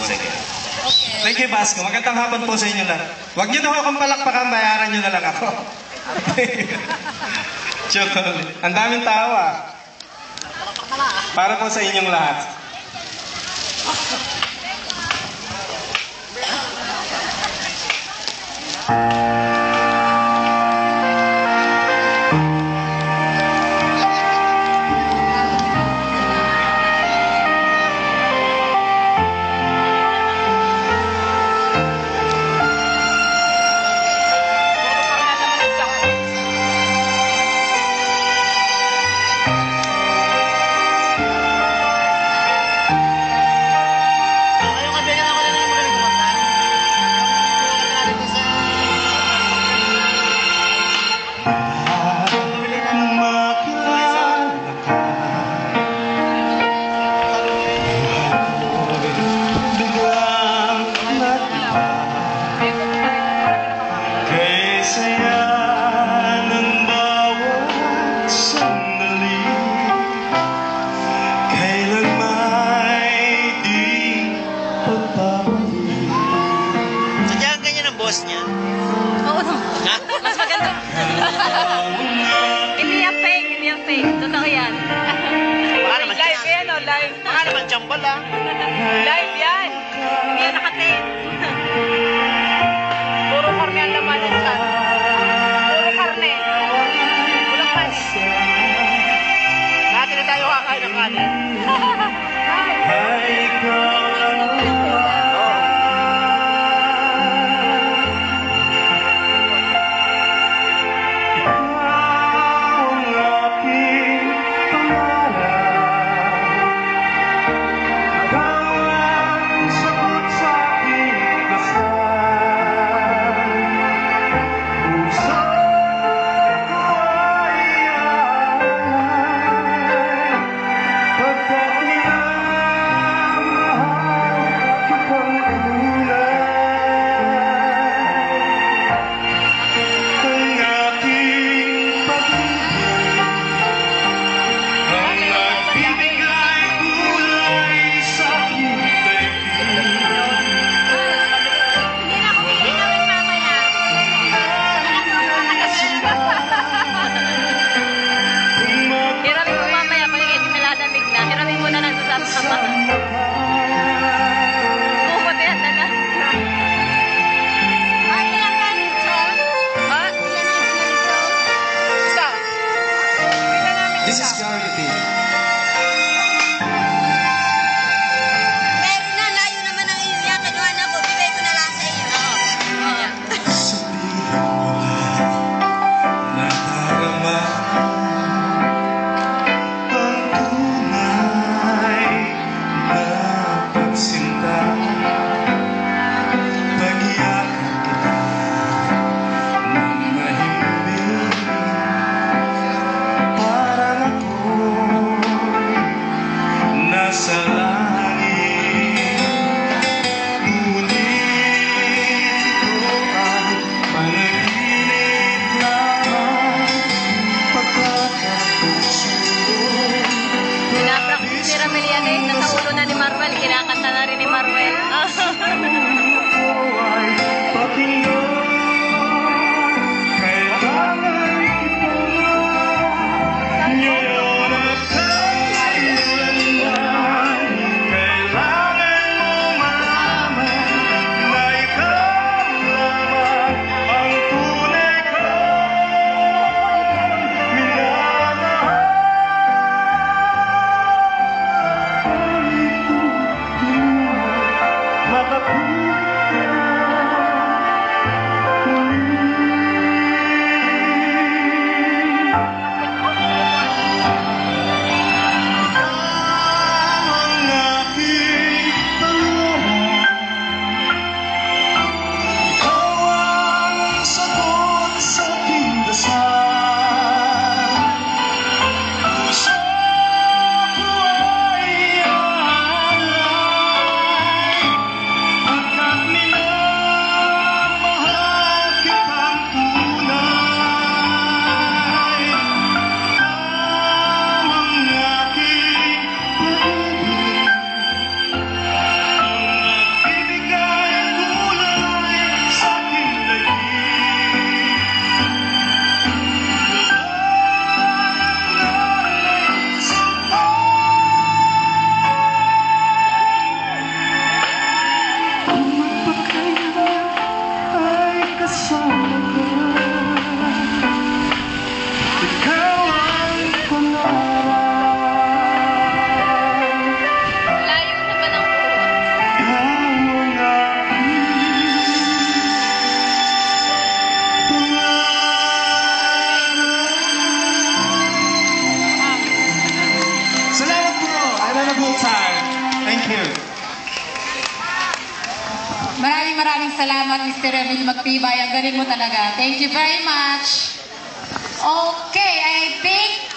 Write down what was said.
once again. Thank you, Basco. Magandang hapon po sa inyo lahat. Huwag niyo na akong palakpakan, bayaran niyo na lang ako. Joke. Ang daming tawa. Para po sa inyong lahat. Yung boss niya. Oo naman. Ha? Mas maganda. hindi yan fake, hindi yan fake. Totoo yan. Baka naman live yan, oh, live. Baka naman jambal ah. Live yan. Hindi yan nakatape. Puro karne ang laman ng chan. Puro karne. Walang kanin. Dati na tayo kakain ng kanin. ni Ramelian eh. Nasa ulo na ni Marvel. Kinakanta na rin ni Marvel. Maraming maraming salamat, Mr. Emil Magtibay. Ang galing mo talaga. Thank you very much. Okay, I think